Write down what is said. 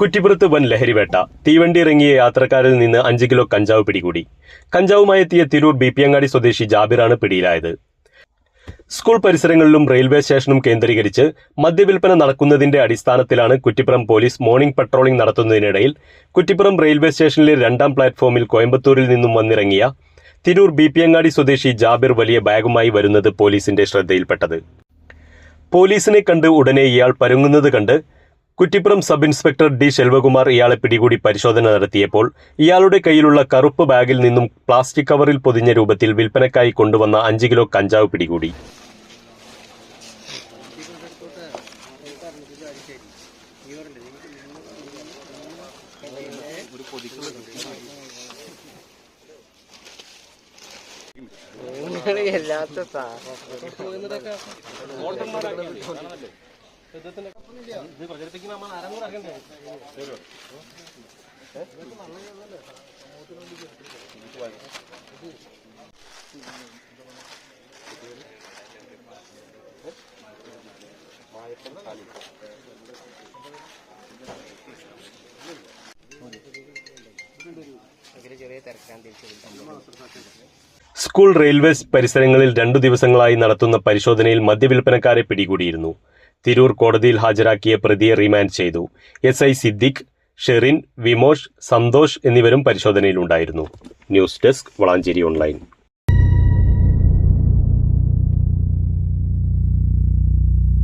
കുറ്റിപ്പുറത്ത് വൻ ലഹരിവേട്ട. തീവണ്ടി ഇറങ്ങിയ യാത്രക്കാരിൽ നിന്ന് അഞ്ച് കിലോ കഞ്ചാവ് പിടികൂടി. കഞ്ചാവുമായി എത്തിയ തിരൂർ ബി പി ബിപിയങ്ങാടി സ്വദേശി ജാബിറാണ് പിടിയിലായത്. സ്കൂൾ പരിസരങ്ങളിലും റെയിൽവേ സ്റ്റേഷനും കേന്ദ്രീകരിച്ച് മദ്യവിൽപ്പന നടക്കുന്നതിന്റെ അടിസ്ഥാനത്തിലാണ് കുറ്റിപ്പുറം പോലീസ് മോർണിംഗ് പട്രോളിംഗ് നടത്തുന്നതിനിടയിൽ കുറ്റിപ്പുറം റെയിൽവേ സ്റ്റേഷനിലെ രണ്ടാം പ്ലാറ്റ്ഫോമിൽ കോയമ്പത്തൂരിൽ നിന്നും വന്നിറങ്ങിയ തിരൂർ ബി പി ബിപിയങ്ങാടി സ്വദേശി ജാബിർ വലിയ ബാഗുമായി വരുന്നത് പോലീസിന്റെ ശ്രദ്ധയിൽപ്പെട്ടത്. പോലീസിനെ കണ്ട് ഉടനെ ഇയാൾ പരുങ്ങുന്നത് കണ്ട് Kuttippuram sub inspector D Selvakumar ഇയാളെ പിടികൂടി പരിശോധന നടത്തിയപ്പോൾ ഇയാളുടെ കയ്യിലുള്ള കറുപ്പ് ബാഗിൽ നിന്നും പ്ലാസ്റ്റിക് കവറിൽ പൊതിഞ്ഞ രൂപത്തിൽ വിൽപ്പനക്കായി കൊണ്ടുവന്ന അഞ്ച് കിലോ കഞ്ചാവ് പിടികൂടി. തിരക്കാൻ തിരിച്ചു സ്കൂൾ റെയിൽവേസ് പരിസരങ്ങളിൽ രണ്ടു ദിവസങ്ങളായി നടത്തുന്ന പരിശോധനയിൽ മദ്യവിൽപ്പനക്കാരെ പിടികൂടിയിരുന്നു. തിരൂർ കോടതിയിൽ ഹാജരാക്കിയ പ്രതിയെ റിമാൻഡ് ചെയ്തു. എസ് ഐ സിദ്ദിഖ് ഷെറിൻ വിമോഷ് സന്തോഷ് എന്നിവരും പരിശോധനയിലുണ്ടായിരുന്നു. News desk Valanchery online.